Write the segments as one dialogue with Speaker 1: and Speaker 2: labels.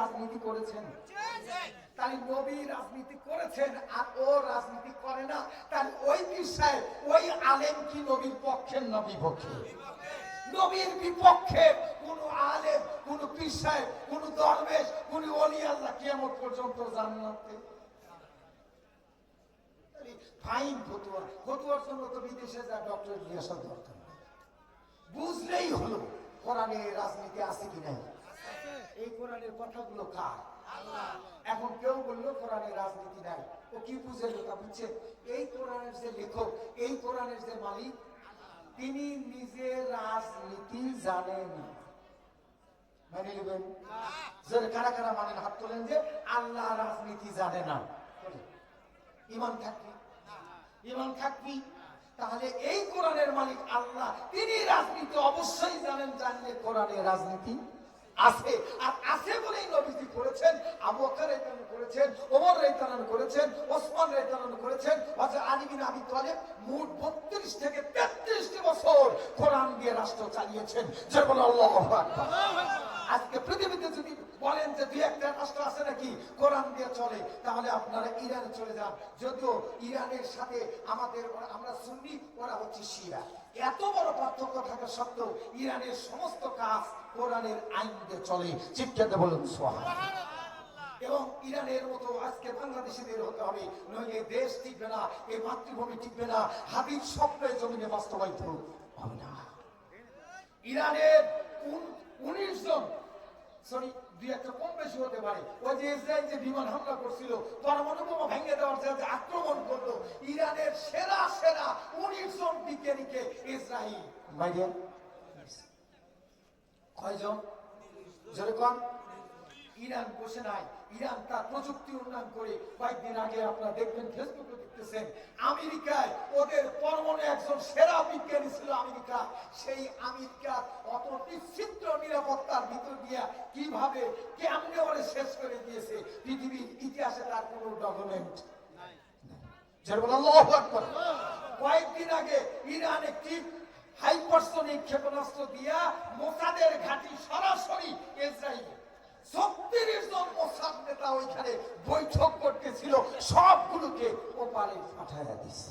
Speaker 1: রাজনীতি করেছেন। তাই নবী রাজনীতি করেছেন আর ও রাজনীতি করে না। তাহলে ওই বিষয়ে ওই আলেম কি নবীর পক্ষের না বিপক্ষে নবীর বিপক্ষে কোন আলেম, কোন পিসায় কোন দরবেশ কোন অলি আল্লাহ কিয়ামত পর্যন্ত জান্নাতে? ফাইন ফতুয়া। ফতুয়ার জন্য তো বিদেশে যা ডক্টর জিজ্ঞাসা দরকার। বুঝলেই হলো কোরআনে রাজনীতি আছে কি নাই। এই কোরআনের কথাগুলো কার? এখন কেউ বলল কোরআনের রাজনীতি নাই। ও কি বুঝে লোকা বুঝছে? এই কোরআনের যে লেখক এই কোরআনের যে মালিক তিনি নিজে রাজনীতি জানেন মানে নেবেন? কারা কারা মানেন হাত তোলেন যে আল্লাহ রাজনীতি জানে না? ইমান থাকবি ইমান থাকবি তাহলে এই কোরআনের মালিক আল্লাহ। তিনি রাজনীতি অবশ্যই জানেন জানলে কোরআনের রাজনীতি আছে। আর আছে বলেই নবীজি করেছেন, আবু বকর রাদিয়াল্লাহু করেছেন, ওমর রাদিয়াল্লাহু করেছেন, ওসমান রাদিয়াল্লাহু করেছেন, হযরত আলী বিন আবি তালেব মোট 32 থেকে 33 টি বছর কোরআন দিয়ে রাষ্ট্র চালিয়েছেন। যে বলে আল্লাহু আকবার। আজকে পৃথিবীতে যদি বলেন যে দুই একটা রাষ্ট্র আছে নাকি কোরআন দিয়ে চলে, তাহলে আপনারা ইরানে চলে যান। যদিও ইরানের সাথে আমাদের আমরা সুন্নি, ওরা হচ্ছে শিয়া। এত বড় পার্থক্য থাকা সত্ত্বেও ইরানের সমস্ত কাজ কোরআনের আইন দিয়ে চলে চিৎকারতে বলুন? সোহা এবং ইরানের মতো আজকে বাংলাদেশিদের হতে হবে নইলে দেশ টিকবে না এ মাতৃভূমি টিকবে না হাবিব স্বপ্নে জমিনে বাস্তবায়িত হবে না। ইরানের উনিশ জন সরি দুই একটা কম বেশি হতে পারে। ওই যে ইসরায়েল যে বিমান হামলা করছিল পরমাণু বোমা ভেঙে দেওয়ার আক্রমণ করল। ইরানের সেরা সেরা উনিশ জন বিজ্ঞানীকে ইসরায়েল। কয়জন? যেরকম ইরান বসে নাই, ইরান তার প্রযুক্তি উন্নয়ন করে কয়েকদিন আগে আপনারা দেখবেন, ফেসবুকে দেখতেছেন, আমেরিকায় ওদের পরমাণু একজন সেরা বিজ্ঞানী ছিল আমেরিকা। সেই আমেরিকার অত নিশ্চিত্র নিরাপত্তার ভিতর দিয়া কীভাবে, কেমনে ওরে শেষ করে দিয়েছে, পৃথিবীর ইতিহাসে তার কোনো ডকুমেন্ট কয়েকদিন আগে ইরান একটি ক্ষেপণাস্ত্র দিয়া মোসাদের ঘাঁটি সরাসরি ইসরায়েলে ছত্রিশ জন মোসাদ নেতা ওইখানে বৈঠক করতেছিল, সবগুলোকে ওপারে পাঠায় দিছে।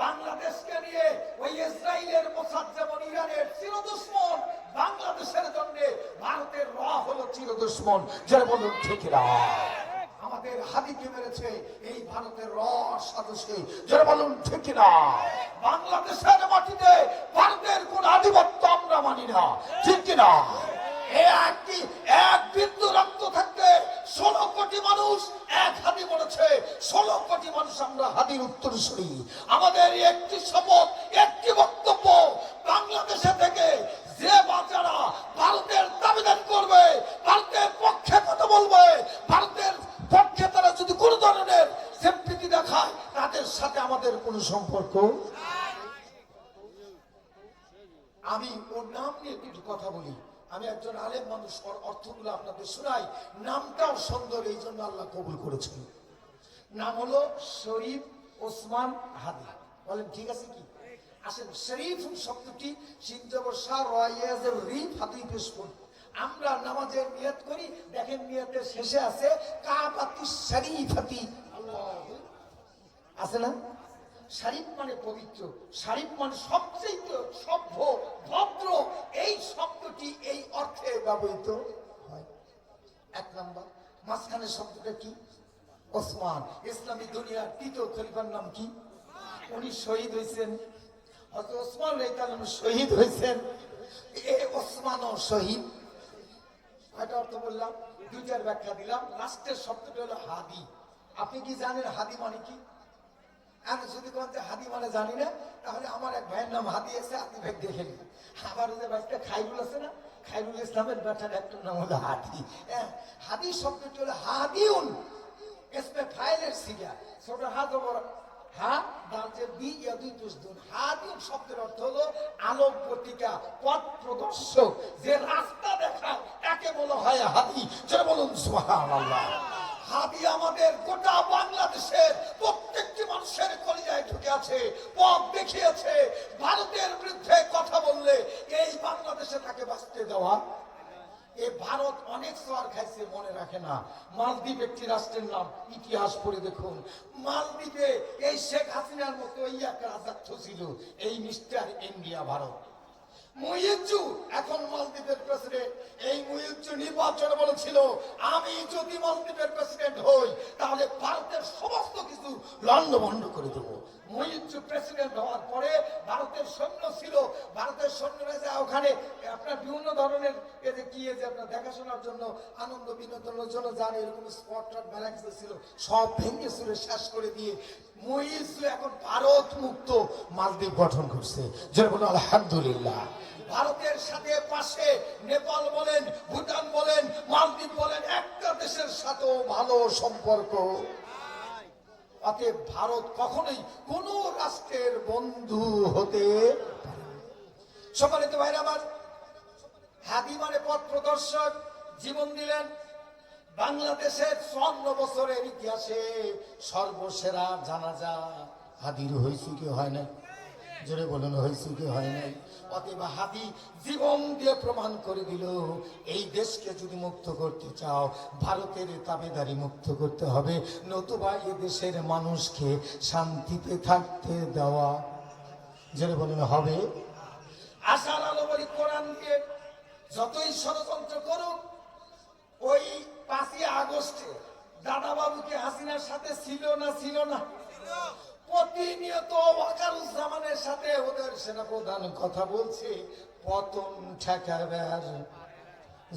Speaker 1: বাংলাদেশকে নিয়ে ওই ইসরায়েলের মোসাদ যেমন ইরানের চিরদুশ্মন, বাংলাদেশের জন্য ভারতের র হলো চিরদুশ্মন, যারা বলুন ঠিক আমাদের হাদিকে মেরেছে এই ভারতের রস সাদসে যারা বলুন ঠিক না। বাংলাদেশের মাটিতে ভারতের কোন আধিপত্য আমরা মানি না, ঠিক না। এ একটি, এক বিন্দু রক্ত থাকতে ষোলো কোটি মানুষ এক হাতি মরেছে ষোলো কোটি মানুষ আমরা হাতির উত্তরসূরি আমাদের একটি শপথ, একটি বক্তব্য বাংলাদেশে থেকে যে বাচ্চারা ভারতের দাবিদান করবে, ভারতের পক্ষে কথা বলবে, ভারতের পক্ষে তারা যদি কোনো ধরনের সেম্পিতি দেখায়, তাদের সাথে আমাদের কোনো সম্পর্ক আমি ওর নাম নিয়ে কিছু কথা বলি। আমি একজন আলেম মানুষ অর্থগুলো আপনাদের শোনাই। নামটাও সুন্দর, এই জন্য আল্লাহ কবুল করেছেন। নাম হলো শরীফ ওসমান হাদি। বলেন, ঠিক আছে কি? আসেন, শরীফ শব্দটি রিফ আমরা নামাজের নিয়ত করি, দেখেন নিয়তের শেষে আছে, কাবাতি শরীফাতি। আছে না? শারিফ মানে পবিত্র, শারিফ মানে সবচেয়ে সভ্য, ভদ্র। এই শব্দটি এই অর্থে ব্যবহৃত হয়। এক নম্বর, মাঝখানের শব্দটা কি? ওসমান। ইসলামী দুনিয়ার তৃতীয় খলিফার নাম কি? উনি শহীদ হয়েছেন। হয়তো ওসমান রেতালন শহীদ হয়েছেন। এ ওসমানও শহীদ। কয়টা অর্থ বললাম? দুইটার ব্যাখ্যা দিলাম। লাস্টের শব্দটা হলো হাদি। আপনি কি জানেন হাদি মানে কি? আমি যদি কোন যে হাদি মানে জানি না, তাহলে আমার এক ভাইয়ের নাম হাদি আছে আপনি ভাই দেখে নিন আমার যে ভাইটা খাইরুল আছে না, খাইরুল ইসলামের ব্যাটার একটা নাম হলো হাদি হ্যাঁ হাদি শব্দটি হলো হাদিউন। এসমে ফাইলের সিগা। ছোট হাত হা দাঁতের বি পুষদুন হাদিউন শব্দের অর্থ হলো আলোক পত্রিকা পথ প্রদর্শক। যে রাস্তা দেখায় একে বলা হয় হাদি যেটা বলুন, সুবহানাল্লাহ। হাদি আমাদের গোটা বাংলাদেশের মানুষের কলিজায় ঢুকে আছে, পথ দেখিয়েছে, ভারতের বিরুদ্ধে কথা বললে এই বাংলাদেশে তাকে বাঁচতে দেওয়া। এ ভারত অনেক সোয়ার খাইছে, মনে রাখে না। মালদ্বীপ একটি রাষ্ট্রের নাম, ইতিহাস পড়ে দেখুন। মালদ্বীপে এই শেখ হাসিনার মতো এই এক রাজাত্ব ছিল, এই মিস্টার ইন্ডিয়া ভারত। মুইজ্জু, এখন মালদ্বীপের প্রেসিডেন্ট এই মুইজ্জু নির্বাচনে বলেছিল, আমি যদি মালদ্বীপের প্রেসিডেন্ট হই, তাহলে ভারতের সমস্ত কিছু লন্ডভন্ড করে দেব। মুইজ্জু প্রেসিডেন্ট হওয়ার পরে ভারতের সৈন্য ছিল। ভারতের সৈন্যরা যা ওখানে আপনার বিভিন্ন ধরনের যে কি যে আপনার দেখাশোনার জন্য আনন্দ, বিনোদনের জন্য যান এরকম স্পট ব্যালেন্স ছিল, সব ভেঙে চুরে শেষ করে দিয়ে মুইজ্জু এখন ভারত মুক্ত মালদ্বীপ গঠন করছে। যেটা বলো আলহামদুলিল্লাহ। ভারতের সাথে পাশে নেপাল বলেন, ভুটান বলেন, মালদ্বীপ বলেন, একটা দেশের সাথেও ভালো সম্পর্ক। অতএব ভারত কখনোই কোন রাষ্ট্রের বন্ধু হতে। সম্মানিত ভাইরা আমার হাদি মানে পথ প্রদর্শক জীবন দিলেন বাংলাদেশের চুয়ান্ন বছরের ইতিহাসে সর্বসেরা জানাজা হাদির হয়েছে কি হয় না জোরে বলুন, হয়েছে কি হয় নাই? অতএব হাদি জীবন দিয়ে প্রমাণ করে দিল, এই দেশকে যদি মুক্ত করতে চাও, ভারতের তাবেদারি মুক্ত করতে হবে। নতুবা এ দেশের মানুষকে শান্তিতে থাকতে দেওয়া। জোরে বলুন, হবে। আশার আলো বলি কোরআন যতই ষড়যন্ত্র করুক, ওই পাঁচই আগস্টে দাদা বাবুকে হাসিনার সাথে ছিল না ছিল না। প্রতিনিয়ত ওয়াকারুজ্জামানের সাথে ওদের সেনাপ্রধান কথা বলছে, পতন ঠেকাবার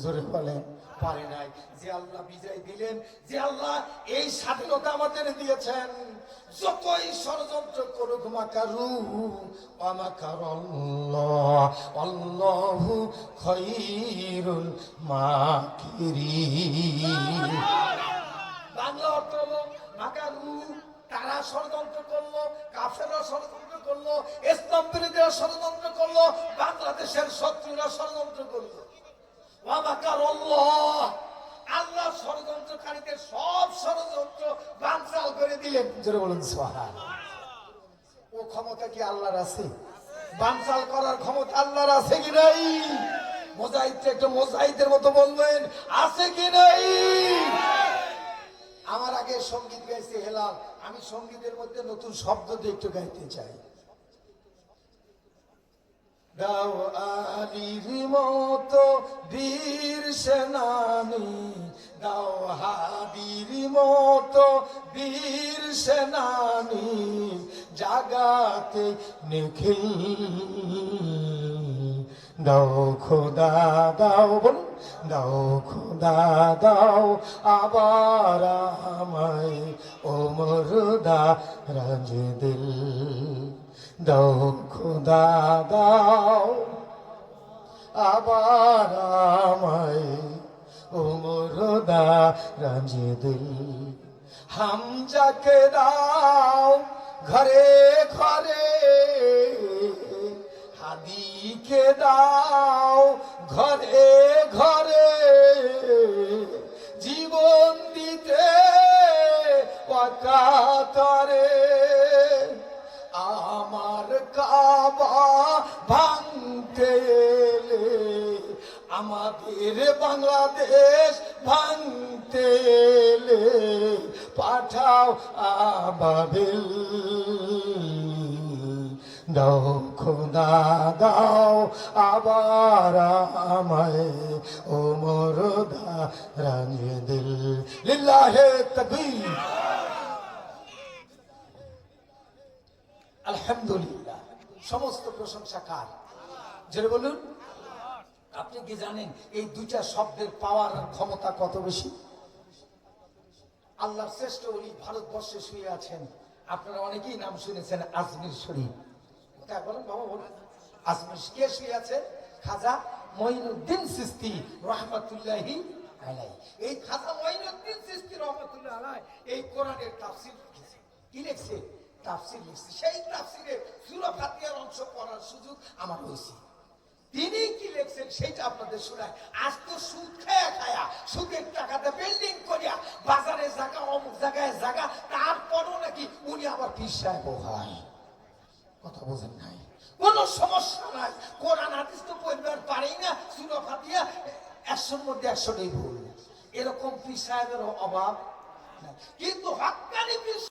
Speaker 1: জোরে বলেন, পারে নাই। যে আল্লাহ বিজয় দিলেন, যে আল্লাহ এই স্বাধীনতা আমাদের দিয়েছেন, যতই ষড়যন্ত্র করুক মাকারু অমাকার আল্লাহু খৈরুল মাকিরিন। বাংলা অর্থ মাকারু, তারা ষড়যন্ত্র করল, কাফেররা ষড়যন্ত্র করল, ইসলাম বিরোধীরা ষড়যন্ত্র করল, বাংলাদেশের শত্রুরা ষড়যন্ত্র করল। আল্লাহ ষড়যন্ত্রকারীদের সব ষড়যন্ত্র বানচাল করে দিলেন। জোরে বলুন ও ক্ষমতা কি আল্লাহর আছে? বানচাল করার ক্ষমতা আল্লাহর আছে কি নাই? মোজাহিদটা একটু মোজাহিদের মতো বলবেন, আছে কি নাই? আমার আগে সংগীত গাইছে হেলাল, আমি সঙ্গীতের মধ্যে নতুন শব্দ দিয়ে একটু গাইতে চাই। দাও আলির মতো বীর সেনানি, দাও হাদির মতো বীর সেনানি, জাগাতে নিখিল। দাও খোদা, দাও বলুন, দাও খোদা, দাও আবার আমায় ওমরদা রাজ দিল। দাও খোদা দাও আবার আমায় ওমরদা রাজ দিল। হামজাকে দাও ঘরে ঘরে, হাদিকে দাও ঘরে ঘরে। বাংলাদেশ ভাঙতে পাঠাও আবাবিল। দাও খোদা, দাও আবার আমায়, ও মোরদা রাঙে দিল। লিল্লাহে তকবীর। আলহামদুলিল্লাহ। সমস্ত প্রশংসা কার? যেটা বলুন। আপনি কি জানেন এই দুইটা শব্দের পাওয়ার ক্ষমতা কত বেশি? আল্লাহর শ্রেষ্ঠ উনি ভারতবর্ষে শুয়ে আছেন। আপনারা অনেকেই নাম শুনেছেন আজমির শরীফ। কোথায় বলেন বাবা, বলুন। আজমির কে শুয়ে আছেন খাজা মঈনুদ্দিন সিস্তি, রহমাতুল্লাহি আলাই এই খাজা মঈনুদ্দিন সিস্তি, রহমাতুল্লাহ আলাই এই কোরআনের তাফসীর কি লিখছে? তাফসীর লিখছে। সেই তাফসীরে সূরা অংশ পড়ার সুযোগ আমার হয়েছে। তিনি কি লিখছেন সেটা আপনাদের শোনায়। আজ তো সুদ খায়া খায়া, সুদের টাকাতে বিল্ডিং করিয়া বাজারে জায়গা অমুক জায়গায় জায়গা তারপরও নাকি উনি আবার সাহেব হয়। কথা বোঝেন নাই। কোনো সমস্যা নাই। কোরআন, হাদিস তো পরিবার পারেই না, সুরা ফাতিয়া একশোর মধ্যে একশোটাই ভুল। এরকম পীর সাহেবের অভাব কিন্তু হকানি পীর